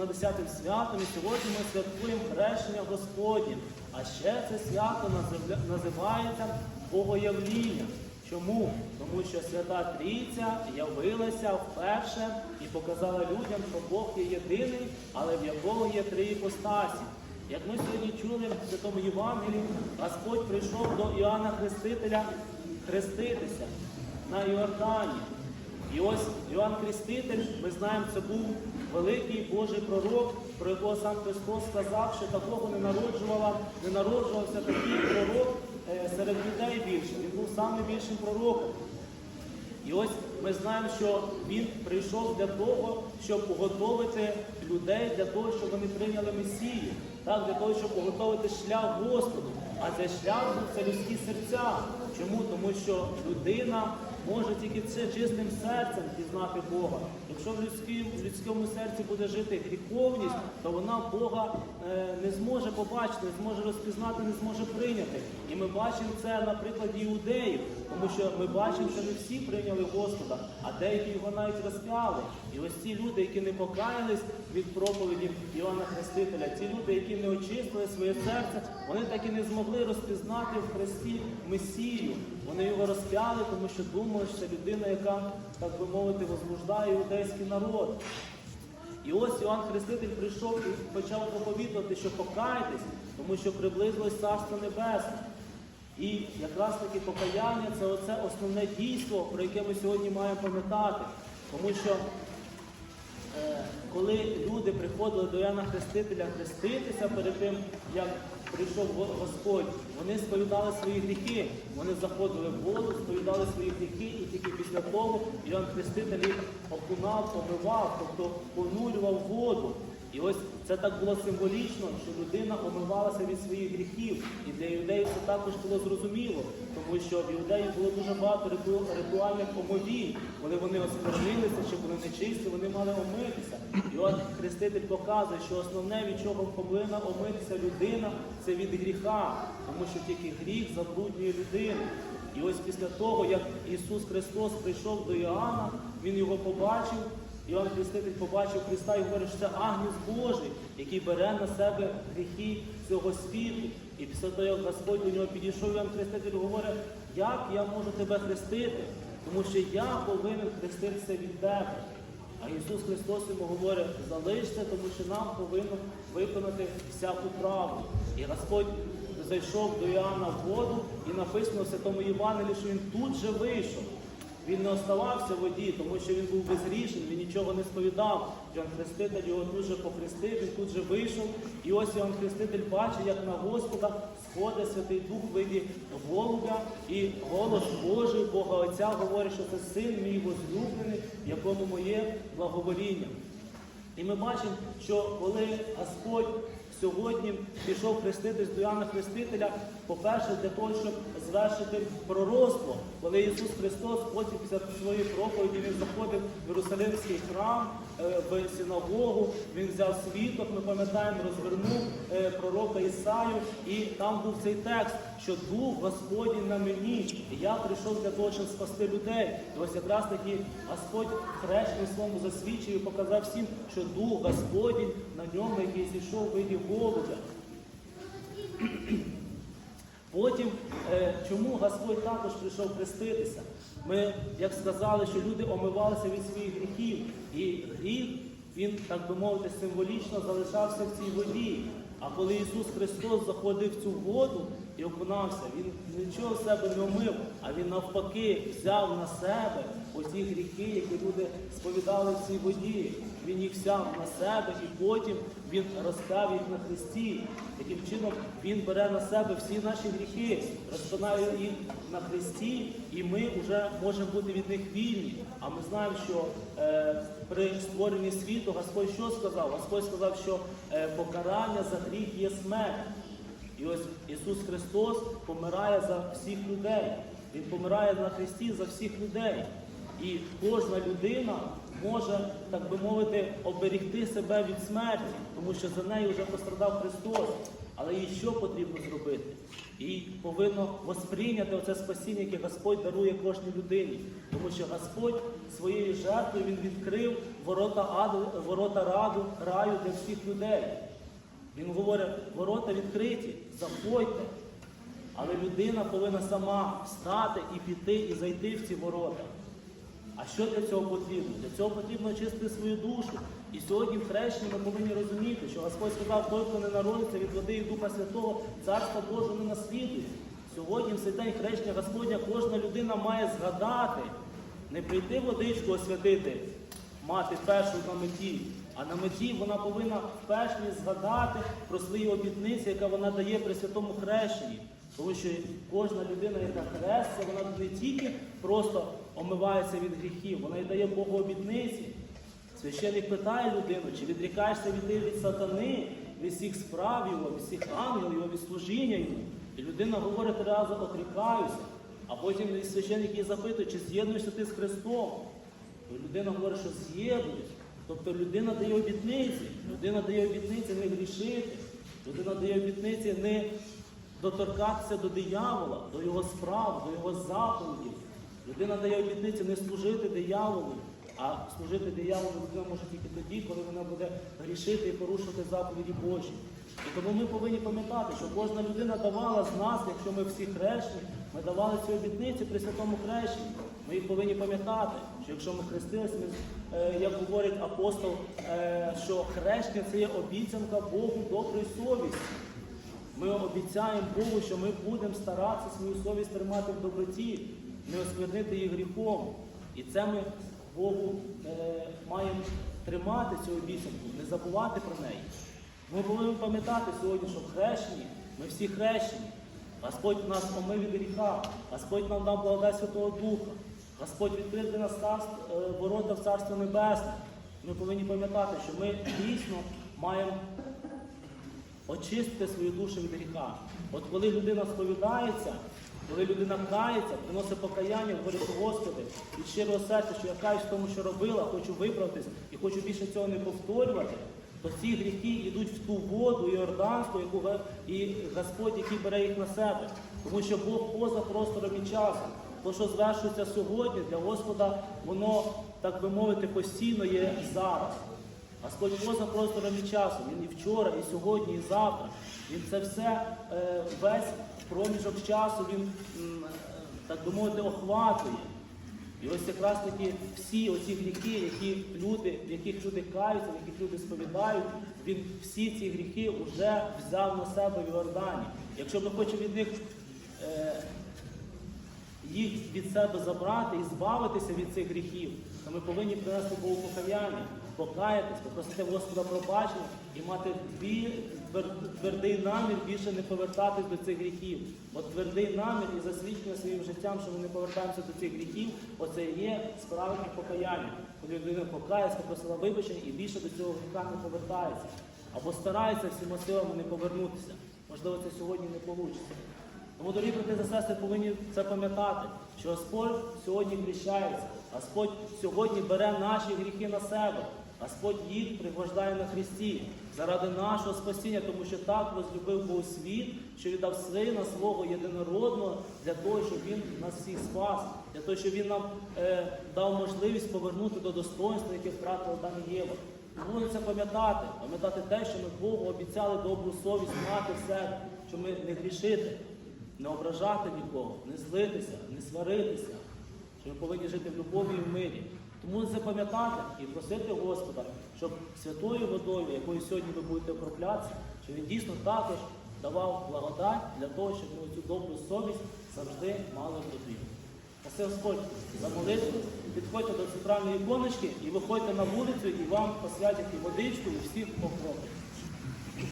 над 10 святом, і сьогодні ми святкуємо хрещення Господнє. А ще це свято називається Богоявління. Чому? Тому що Свята Трійця явилася вперше і показала людям, що Бог є єдиний, але в якого є три іпостасі. Як ми сьогодні чули в Святому Євангелії, Господь прийшов до Іоанна Хрестителя хреститися на Йордані. І ось Іоанн Хреститель, ми знаємо, це був великий Божий пророк, про якого сам Христос сказав, що такого не народжувала, не народжувався такий пророк е, серед людей більше. Він був найбільшим пророком. І ось ми знаємо, що він прийшов для того, щоб уготовити людей для того, щоб вони прийняли Месію, так, для того, щоб уготовити шлях Господу. А цей шлях це людські серця. Чому? Тому що людина може тільки це чистим серцем пізнати Бога. Якщо в, людській, в людському серці буде жити гріховність, то вона Бога е, не зможе побачити, не зможе розпізнати, не зможе прийняти. І ми бачимо це на прикладі іудеїв, тому що ми бачимо, що не всі прийняли Господа, а деякі його навіть розп'яли. І ось ці люди, які не покаялись від проповіді Іоанна Хрестителя, ці люди, які не очистили своє серце, вони так і не змогли розпізнати в Христі Месію. Вони його розп'яли, тому що думали, що це людина, яка, так би мовити, возбуждає іудейський народ. І ось Іоанн Хреститель прийшов і почав проповідувати, що покайтесь, тому що приблизилось Царство Небесне. І якраз таки покаяння це оце основне дійство, про яке ми сьогодні маємо пам'ятати. Тому що е, коли люди приходили до Яна Хрестителя хреститися перед тим, як прийшов Го- Господь, вони сповідали свої гріхи. Вони заходили в воду, сповідали свої гріхи, і тільки після того Іоанн Хреститель їх окунав, помивав, тобто понурював воду. І ось це так було символічно, що людина омивалася від своїх гріхів. І для юдеїв це також було зрозуміло, тому що в юдеїв було дуже багато ритуальних омовінь. Коли вони осквернилися чи були нечисті, вони мали омитися. І от Хреститель показує, що основне, від чого повинна омитися людина, це від гріха, тому що тільки гріх забруднює людину. І ось після того, як Ісус Христос прийшов до Іоанна, Він його побачив. Іван Хреститель побачив Христа і говорить, що це Агнець Божий, який бере на себе гріхи цього світу. І після того, як Господь до нього підійшов, Іван Хреститель говорить, як я можу тебе хрестити, тому що я повинен хреститися від тебе. А Ісус Христос йому говорить, залишся, тому що нам повинно виконати всяку правду. І Господь зайшов до Іоанна в воду і написано в Святому Євангелії, що він тут же вийшов. Він не оставався в воді, тому що він був безгрішний, він нічого не сповідав. Йоанн Хреститель його тут же похрестив, він тут же вийшов. І ось Йоанн Хреститель бачить, як на Господа сходить Святий Дух в виді голубя, і голос Божий, Бога Отця говорить, що це син мій возлюблений, якому моє благовоління. І ми бачимо, що коли Господь сьогодні пішов хреститись до Іоанна Хрестителя, по-перше, для того, щоб звершити пророцтво, коли Ісус Христос потім після своєї проповіді Він заходив в Єрусалимський храм, е, в синагогу, він взяв світок, ми пам'ятаємо, розвернув е, пророка Ісаю, і там був цей текст, що Дух Господній на мені, і я прийшов для того, щоб спасти людей. І ось якраз таки Господь хрещеним словом засвідчив і показав всім, що Дух Господній на ньому, який зійшов в виді голубя. Потім, е, чому Господь також прийшов хреститися? Ми, як сказали, що люди омивалися від своїх гріхів, і гріх, він, так би мовити, символічно залишався в цій воді. А коли Ісус Христос заходив в цю воду і окунався, Він нічого з себе не омив, а Він навпаки взяв на себе оці гріхи, які люди сповідали в цій воді. Він їх взяв на себе і потім Він розпяв їх на Христі. Таким чином Він бере на себе всі наші гріхи, розпинає їх на Христі, і ми вже можемо бути від них вільні. А ми знаємо, що е, при створенні світу Господь що сказав? Господь сказав, що е, покарання за гріх є смерть. І ось Ісус Христос помирає за всіх людей. Він помирає на Христі за всіх людей. І кожна людина може, так би мовити, оберегти себе від смерті, тому що за нею вже пострадав Христос. Але їй що потрібно зробити? Їй повинно восприйняти оце спасіння, яке Господь дарує кожній людині. Тому що Господь своєю жертвою Він відкрив ворота, аду, ворота раду, раю для всіх людей. Він говорить, ворота відкриті, заходьте. Але людина повинна сама встати і піти, і зайти в ці ворота. А що для цього потрібно? Для цього потрібно очистити свою душу. І сьогодні в хрещенні ми повинні розуміти, що Господь сказав, той, хто не народиться від води і Духа Святого, Царства Божого не наслідує. Сьогодні, в цей день хрещення Господня, кожна людина має згадати, не прийти водичку освятити, мати першу на меті, а на меті вона повинна вперше згадати про свої обітниці, яка вона дає при святому хрещенні. Тому що кожна людина, яка хреститься, вона не тільки просто омивається від гріхів, вона й дає Богу обітниці. Священник питає людину, чи відрікаєшся від від сатани, від всіх справ його, від всіх ангелів, його, від служіння йому. І людина говорить рази отрікаюся. А потім священник її запитує, чи з'єднуєшся ти з Христом. І людина говорить, що з'єднуюсь. Тобто людина дає обітниці, людина дає обітниці не грішити, людина дає обітниці не доторкатися до диявола, до його справ, до його заповідів. Людина дає обітниці не служити дияволу, а служити дияволу людина може тільки тоді, коли вона буде грішити і порушувати заповіді Божі. І тому ми повинні пам'ятати, що кожна людина давала з нас, якщо ми всі хрещені, ми давали ці обітниці при святому хрещенні. Ми їх повинні пам'ятати, що якщо ми хрестилися, е, як говорить апостол, е, що хрещення це є обіцянка Богу доброї совісті. Ми обіцяємо Богу, що ми будемо старатися свою совість тримати в доброті, не осквернити її гріхом. І це ми Богу е, маємо тримати цю обіцянку, не забувати про неї. Ми повинні пам'ятати сьогодні, що в хрещенні, ми всі хрещені. Господь нас омив від гріха, Господь нам дав благодать Святого Духа, Господь відкрив для нас царство, е, ворота в Царство Небесне. Ми повинні пам'ятати, що ми дійсно маємо очистити свою душу від гріха. От коли людина сповідається, коли людина кається, приносить покаяння, говорить, Господи, від щирого серця, що я каюсь в тому, що робила, хочу виправитись і хочу більше цього не повторювати, то ці гріхи йдуть в ту воду Іорданську, яку і Господь, який бере їх на себе. Тому що Бог поза простором і часом. То, що звершується сьогодні, для Господа, воно, так би мовити, постійно є зараз. Господь поза простором і часом. Він і вчора, і сьогодні, і завтра. Він це все е, весь проміжок часу він, е, так би мовити, охватує. І ось якраз таки всі оці гріхи, які люди, в яких люди каються, в яких люди сповідають, він всі ці гріхи вже взяв на себе в Йордані. Якщо ми хочемо від них е, їх від себе забрати і збавитися від цих гріхів, то ми повинні принести Богу покаяння, покаятись, попросити Господа пробачення і мати твердий намір більше не повертатись до цих гріхів. От твердий намір і засвідчення своїм життям, що ми не повертаємося до цих гріхів, оце є справжнє покаяння. Коли людина покається, попросила вибачення і більше до цього гріха не повертається. Або старається всіма силами не повернутися. Можливо, це сьогодні не вийде. Тому, дорогі брати та сестри, повинні це пам'ятати, що Господь сьогодні гріщається, Господь сьогодні бере наші гріхи на себе, Господь їх пригвождає на Христі заради нашого спасіння, тому що так возлюбив Бог світ, що віддав сина свого єдинородного для того, щоб Він нас всіх спас, для того, щоб Він нам е, дав можливість повернути до достоинства, яке втратила Адам і Єва. Це пам'ятати, пам'ятати те, що ми Богу обіцяли добру совість мати в себе, що ми не грішити не ображати нікого, не злитися, не сваритися, що ми повинні жити в любові і в мирі. Тому запам'ятати і просити Господа, щоб святою водою, якою сьогодні ви будете окроплятися, щоб він дійсно також давав благодать для того, щоб ми цю добру совість завжди мали в потрібно. Все Господь за молитву, підходьте до центральної іконочки і виходьте на вулицю, і вам посвятять і водичку, і всіх окроплять.